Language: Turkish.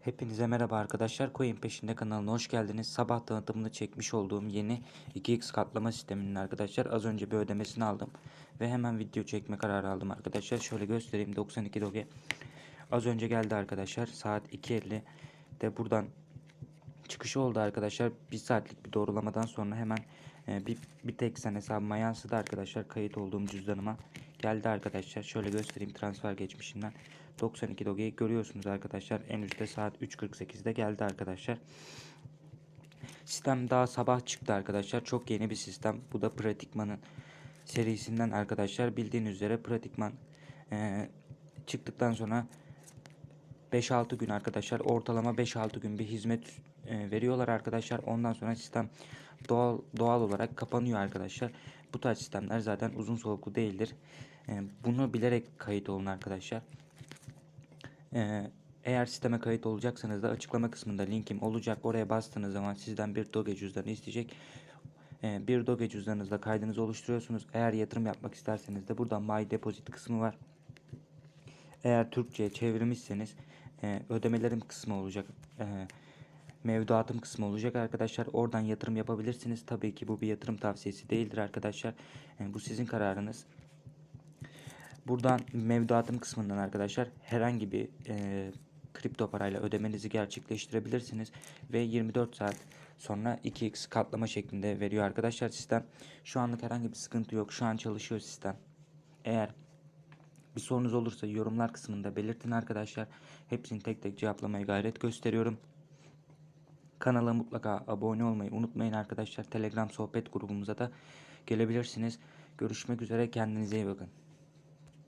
Hepinize merhaba arkadaşlar. Coin peşinde kanalına hoş geldiniz. Sabah tanıtımını çekmiş olduğum yeni 2x katlama sisteminin arkadaşlar az önce bir ödemesini aldım. Ve hemen video çekme kararı aldım arkadaşlar. Şöyle göstereyim 92 doge. Az önce geldi arkadaşlar. Saat 2.50 de buradan çıkışı oldu arkadaşlar. Bir saatlik bir doğrulamadan sonra hemen e, bir, bir tek sen hesabıma yansıdı arkadaşlar. Kayıt olduğum cüzdanıma geldi arkadaşlar. Şöyle göstereyim transfer geçmişinden. 92 dogeyi görüyorsunuz arkadaşlar. En üstte saat 3.48'de geldi arkadaşlar. Sistem daha sabah çıktı arkadaşlar. Çok yeni bir sistem. Bu da Pratikman'ın serisinden arkadaşlar. Bildiğiniz üzere Pratikman e, çıktıktan sonra 5-6 gün arkadaşlar ortalama 5-6 gün bir hizmet veriyorlar arkadaşlar. Ondan sonra sistem doğal doğal olarak kapanıyor arkadaşlar. Bu tarz sistemler zaten uzun soluklu değildir. E, bunu bilerek kayıt olun arkadaşlar. E, eğer sisteme kayıt olacaksanız da açıklama kısmında linkim olacak. Oraya bastığınız zaman sizden bir Doge cüzdanı isteyecek. E, bir Doge cüzdanınızla kaydınızı oluşturuyorsunuz. Eğer yatırım yapmak isterseniz de burada My Deposit kısmı var. Eğer Türkçe'ye çevirmişseniz e, ödemelerim kısmı olacak. E, mevduatım kısmı olacak arkadaşlar. Oradan yatırım yapabilirsiniz. Tabii ki bu bir yatırım tavsiyesi değildir arkadaşlar. E, bu sizin kararınız. Buradan mevduatım kısmından arkadaşlar herhangi bir e, kripto parayla ödemenizi gerçekleştirebilirsiniz. Ve 24 saat sonra 2x katlama şeklinde veriyor arkadaşlar sistem. Şu anlık herhangi bir sıkıntı yok. Şu an çalışıyor sistem. Eğer bir sorunuz olursa yorumlar kısmında belirtin arkadaşlar. Hepsini tek tek cevaplamaya gayret gösteriyorum. Kanala mutlaka abone olmayı unutmayın arkadaşlar. Telegram sohbet grubumuza da gelebilirsiniz. Görüşmek üzere kendinize iyi bakın.